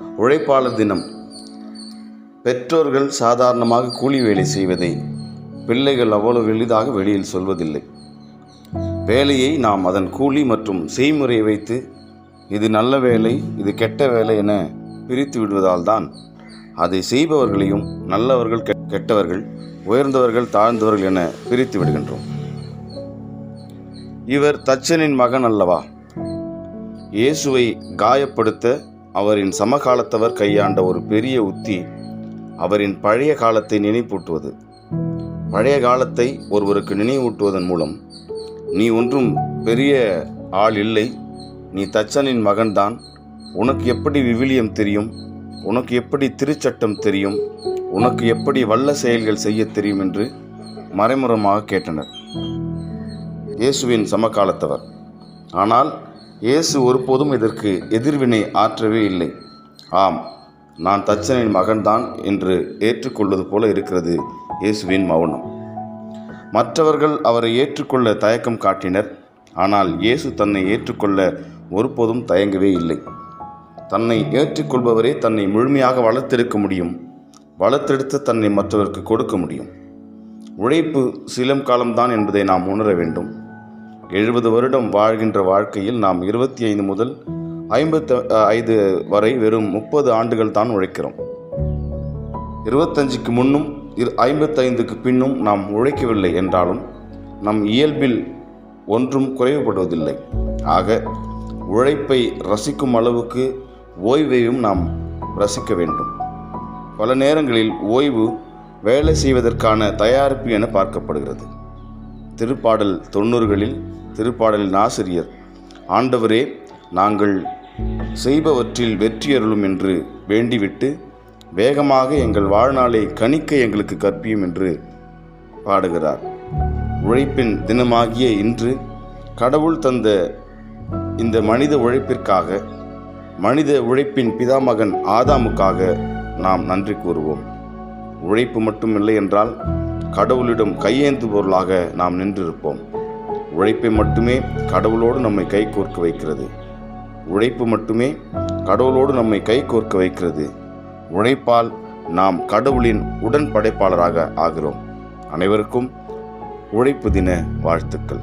உழைப்பாளர் தினம். பெற்றோர்கள் சாதாரணமாக கூலி வேலை செய்வதை பிள்ளைகள் அவ்வளவு எளிதாக வெளியில் சொல்வதில்லை. வேலையை நாம் அதன் கூலி மற்றும் செய்முறையை வைத்து இது நல்ல வேலை இது கெட்ட வேலை என பிரித்து விடுவதால் தான் அதை செய்பவர்களையும் நல்லவர்கள் கெட்டவர்கள் உயர்ந்தவர்கள் தாழ்ந்தவர்கள் என பிரித்து விடுகின்றோம். இவர் தச்சனின் மகன் அல்லவா? இயேசுவை காயப்படுத்த அவரின் சமகாலத்தவர் கையாண்ட ஒரு பெரிய உத்தி அவரின் பழைய காலத்தை நினைப்பூட்டுவது. பழைய காலத்தை ஒருவருக்கு நினைவூட்டுவதன் மூலம் நீ ஒன்றும் பெரிய ஆள் இல்லை. நீ தச்சனின் மகன்தான். உனக்கு எப்படி விவிலியம் தெரியும்? உனக்கு எப்படி திருச்சட்டம் தெரியும்? உனக்கு எப்படி வல்ல செயல்கள் செய்ய தெரியும்? என்று மறைமுகமாக கேட்டனர். இயேசுவின் சமகாலத்தவர். ஆனால் இயேசு ஒருபோதும் இதற்கு எதிர்வினை ஆற்றவே இல்லை. ஆம் நான் தச்சனின் மகன்தான் என்று ஏற்றுக்கொள்வது போல இருக்கிறது இயேசுவின் மௌனம். மற்றவர்கள் அவரை ஏற்றுக்கொள்ள தயக்கம் காட்டினர் ஆனால் இயேசு தன்னை ஏற்றுக்கொள்ள ஒருபோதும் தயங்கவே இல்லை. தன்னை ஏற்றுக்கொள்பவரே தன்னை முழுமையாக வளர்த்தெடுக்க முடியும் வளர்த்தெடுத்து தன்னை மற்றவருக்கு கொடுக்க முடியும். உழைப்பு சிலம் காலம்தான் என்பதை நாம் உணர வேண்டும். எழுபது வருடம் வாழ்கின்ற வாழ்க்கையில் நாம் இருபத்தி ஐந்து முதல் ஐம்பத்து ஐந்து வரை வெறும் முப்பது ஆண்டுகள் தான் உழைக்கிறோம். இருபத்தஞ்சுக்கு முன்னும் இரு ஐம்பத்தைந்துக்கு பின்னும் நாம் உழைக்கவில்லை என்றாலும் நம் இயல்பில் ஒன்றும் குறைவுபடுவதில்லை. ஆக உழைப்பை ரசிக்கும் அளவுக்கு ஓய்வையும் நாம் ரசிக்க வேண்டும். பல நேரங்களில் ஓய்வு வேலை செய்வதற்கான தயாரிப்பு என பார்க்கப்படுகிறது. திருப்பாடல் தொண்ணூறுகளில் திருப்பாடலின் ஆசிரியர். ஆண்டவரே நாங்கள் செய்பவற்றில் வெற்றியருளும் என்று வேண்டிவிட்டு வேகமாக எங்கள் வாழ்நாளை கணிக்க எங்களுக்கு கற்பியும் என்று பாடுகிறார். உழைப்பின் தினமாகிய இன்று கடவுள் தந்த இந்த மனித உழைப்பிற்காக மனித உழைப்பின் பிதாமகன் ஆதாமுக்காக நாம் நன்றி கூறுவோம். உழைப்பு மட்டுமில்லை என்றால் கடவுளிடம் கையேந்து பொருளாக நாம் நின்றிருப்போம். உழைப்பை மட்டுமே கடவுளோடு நம்மை கைகோர்க்க வைக்கிறது. உழைப்பு மட்டுமே கடவுளோடு நம்மை கை கோர்க்க வைக்கிறது. உழைப்பால் நாம் கடவுளின் உடன் படைப்பாளராக ஆகிறோம். அனைவருக்கும் உழைப்பு தின வாழ்த்துக்கள்.